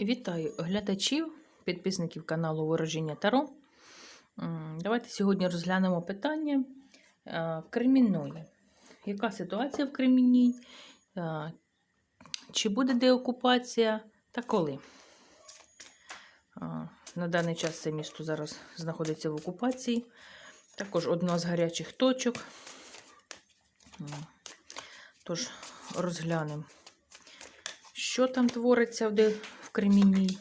Вітаю глядачів, підписників каналу Ворожіння Таро. Давайте сьогодні розглянемо питання е, Кремінної. Яка ситуація в Кремінній? Е, Чи буде деокупація та коли? Е, На даний час це місто зараз знаходиться в окупації. Також одна з гарячих точок. Тож розглянемо, що там твориться в, де, в Кремінній.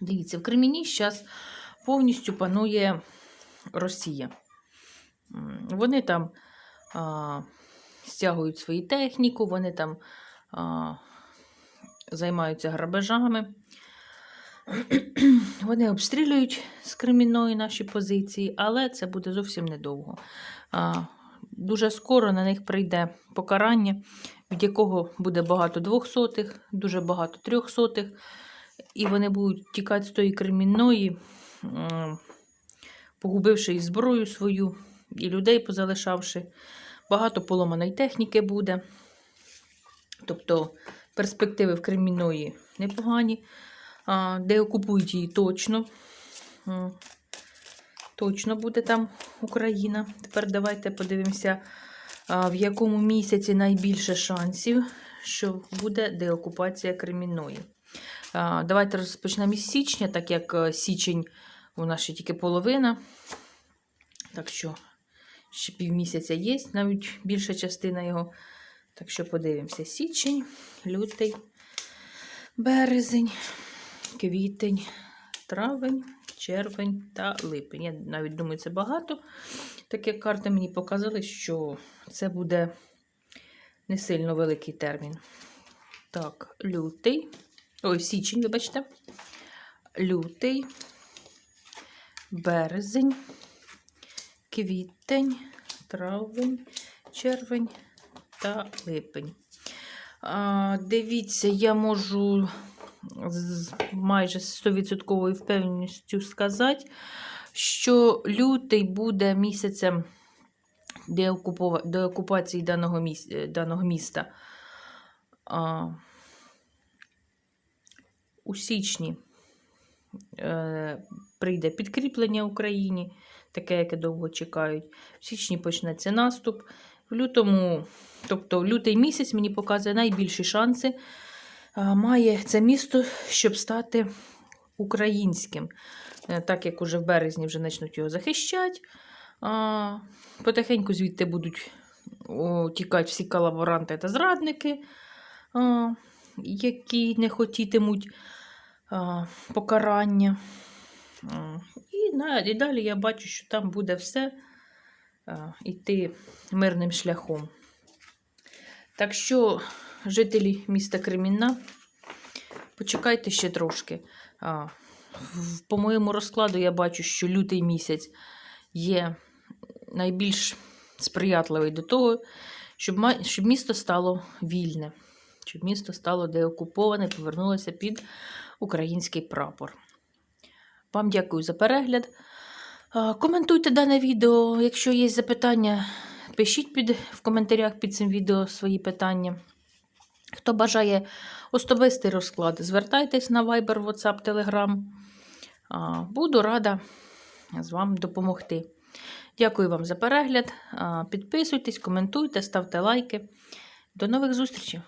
Дивіться, в Кремінні зараз повністю панує Росія. Вони там а, стягують свою техніку, вони там а, займаються грабежами. Вони обстрілюють з Кремінної наші позиції, але це буде зовсім недовго. Дуже скоро на них прийде покарання, від якого буде багато двохсотих, дуже багато трьохсотих, і вони будуть тікати з тої Кремінної, погубивши і зброю свою, і людей позалишавши. Багато поломаної техніки буде. Тобто перспективи в Кремінної непогані. Де окупують її точно. Точно буде там Україна. Тепер давайте подивимося, в якому місяці найбільше шансів, що буде деокупація Кремінної. Давайте розпочнемо із січня, так як е, січень у нас ще тільки половина. Так що ще півмісяця є, навіть більша частина його. Так що подивимося: січень, лютий, березень, квітень, травень, червень та липень. Я навіть думаю, це багато. Так як карти мені показали, що це буде не сильно великий термін. Так, лютий. Ой, січень, вибачте. Лютий, березень, квітень, травень, червень та липень. А, дивіться, я можу з майже 100% впевненістю сказати, що лютий буде місяцем деокупації даного, міс... е, даного міста. А, у січні е, прийде підкріплення Україні, таке, яке довго чекають. В січні почнеться наступ. В лютому, тобто лютий місяць мені показує найбільші шанси. Має це місто, щоб стати українським. Е, Так як уже в березні вже почнуть його захищати. Потихеньку звідти будуть тікати всі колаборанти та зрадники, які не хотітимуть покарання. І далі я бачу, що там буде все йти мирним шляхом. Так що, жителі міста Кремінна, почекайте ще трошки. По моєму розкладу я бачу, що лютий місяць є найбільш сприятливий до того, щоб, місто стало вільне, щоб місто стало деокуповане, повернулося під український прапор. Вам дякую за перегляд. Коментуйте дане відео. Якщо є запитання, пишіть під, в коментарях під цим відео свої питання. Хто бажає особистий розклад, звертайтесь на Viber, WhatsApp, Telegram. Буду рада з вам допомогти. Дякую вам за перегляд. Підписуйтесь, коментуйте, ставте лайки. До нових зустрічей!